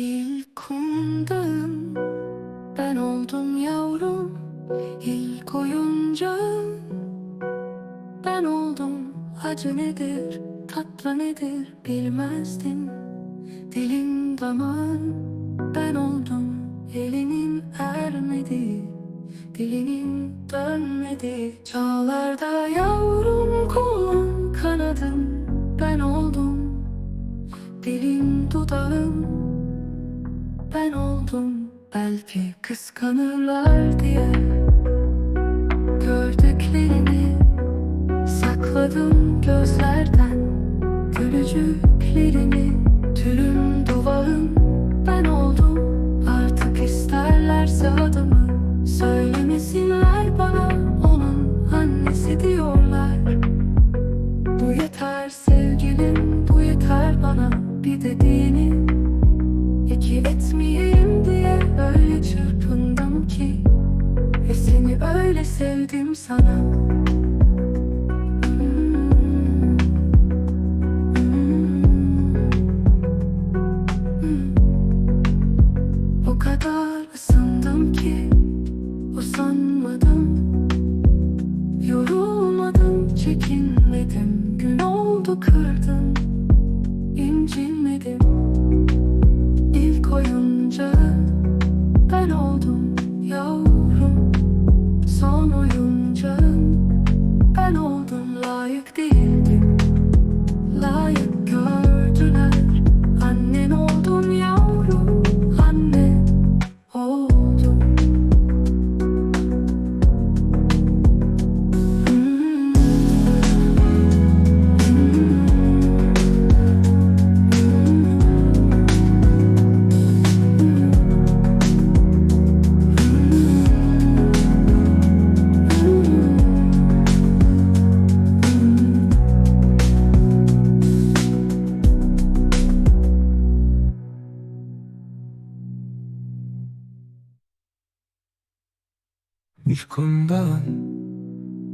İlk kumdağım ben oldum yavrum. İlk oyuncağım ben oldum. Acı nedir tatlı nedir bilmezdin. Dilin damağın ben oldum. Elinin ermedi Dilinin dönmedi. Çağlarda yavrum kolun kanadın oldum Belki kıskanırlar diye. Gördüklerini sakladım gözlerden Gülücüklerini tülüm duvağım ben oldum Artık isterlerse adımı Söylemesinler bana. Onun annesi diyorlar. Bu yeter sevgilim bu yeter bana. Bir dediğini öyle sevdim sana. Hmm. O kadar ısındım ki Usanmadım. Yorulmadım çekinmedim. Gün oldu kırdın incinmedim. İlk oyuncağı Son oyuncağın. Ben oldum layık değildim Kundan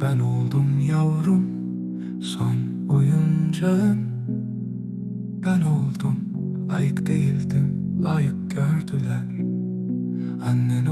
ben oldum yavrum Son oyuncağın. Ben oldum Layık değildim layık gördüler. Anne